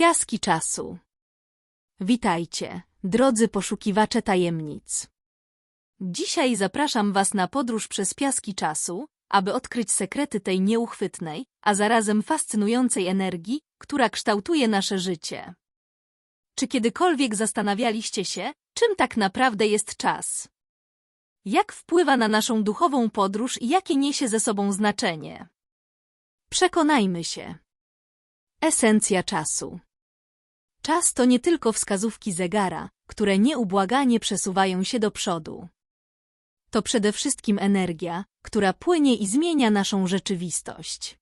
Piaski czasu. Witajcie, drodzy poszukiwacze tajemnic. Dzisiaj zapraszam Was na podróż przez piaski czasu, aby odkryć sekrety tej nieuchwytnej, a zarazem fascynującej energii, która kształtuje nasze życie. Czy kiedykolwiek zastanawialiście się, czym tak naprawdę jest czas? Jak wpływa na naszą duchową podróż i jakie niesie ze sobą znaczenie? Przekonajmy się. Esencja czasu. Czas to nie tylko wskazówki zegara, które nieubłaganie przesuwają się do przodu. To przede wszystkim energia, która płynie i zmienia naszą rzeczywistość.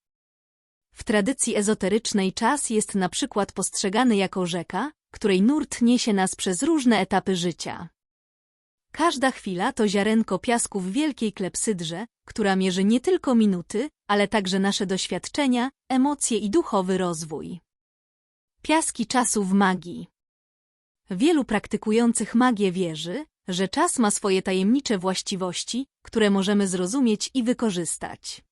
W tradycji ezoterycznej czas jest na przykład postrzegany jako rzeka, której nurt niesie nas przez różne etapy życia. Każda chwila to ziarenko piasku w wielkiej klepsydrze, która mierzy nie tylko minuty, ale także nasze doświadczenia, emocje i duchowy rozwój. Piaski czasu w magii Wielu praktykujących magię wierzy, że czas ma swoje tajemnicze właściwości, które możemy zrozumieć i wykorzystać.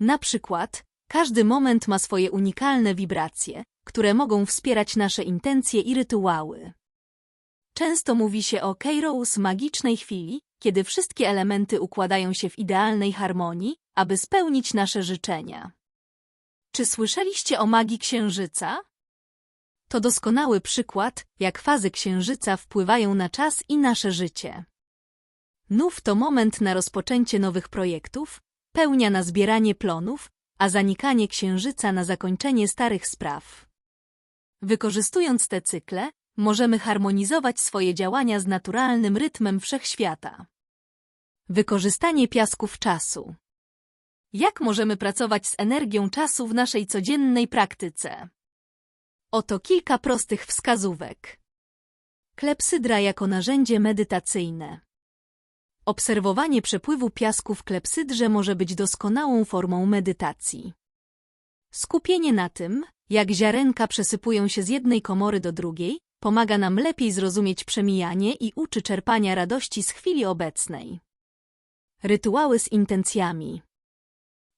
Na przykład, każdy moment ma swoje unikalne wibracje, które mogą wspierać nasze intencje i rytuały. Często mówi się o Kairos magicznej chwili, kiedy wszystkie elementy układają się w idealnej harmonii, aby spełnić nasze życzenia. Czy słyszeliście o magii księżyca? To doskonały przykład, jak fazy księżyca wpływają na czas i nasze życie. Nów to moment na rozpoczęcie nowych projektów, pełnia na zbieranie plonów, a zanikanie księżyca na zakończenie starych spraw. Wykorzystując te cykle, możemy harmonizować swoje działania z naturalnym rytmem wszechświata. Wykorzystanie piasków czasu. Jak możemy pracować z energią czasu w naszej codziennej praktyce? Oto kilka prostych wskazówek. Klepsydra jako narzędzie medytacyjne. Obserwowanie przepływu piasku w klepsydrze może być doskonałą formą medytacji. Skupienie na tym, jak ziarenka przesypują się z jednej komory do drugiej, pomaga nam lepiej zrozumieć przemijanie i uczy czerpania radości z chwili obecnej. Rytuały z intencjami.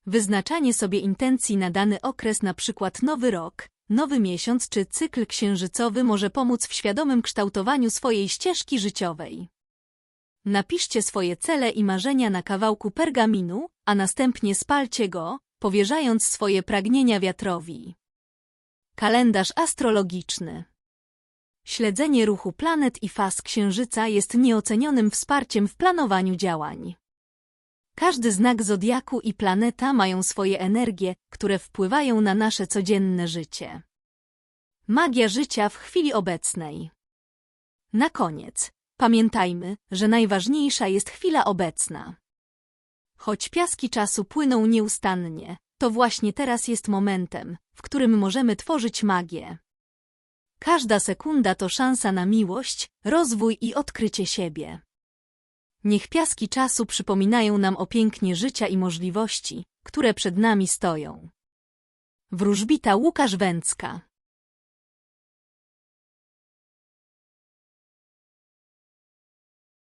Wyznaczanie sobie intencji na dany okres, na przykład nowy rok, nowy miesiąc czy cykl księżycowy może pomóc w świadomym kształtowaniu swojej ścieżki życiowej. Napiszcie swoje cele i marzenia na kawałku pergaminu, a następnie spalcie go, powierzając swoje pragnienia wiatrowi. Kalendarz astrologiczny Śledzenie ruchu planet i faz księżyca jest nieocenionym wsparciem w planowaniu działań. Każdy znak zodiaku i planeta mają swoje energie, które wpływają na nasze codzienne życie. Magia życia w chwili obecnej. Na koniec, pamiętajmy, że najważniejsza jest chwila obecna. Choć piaski czasu płyną nieustannie, to właśnie teraz jest momentem, w którym możemy tworzyć magię. Każda sekunda to szansa na miłość, rozwój i odkrycie siebie. Niech piaski czasu przypominają nam o pięknie życia i możliwości, które przed nami stoją. Wróżbita Łukasz Węcka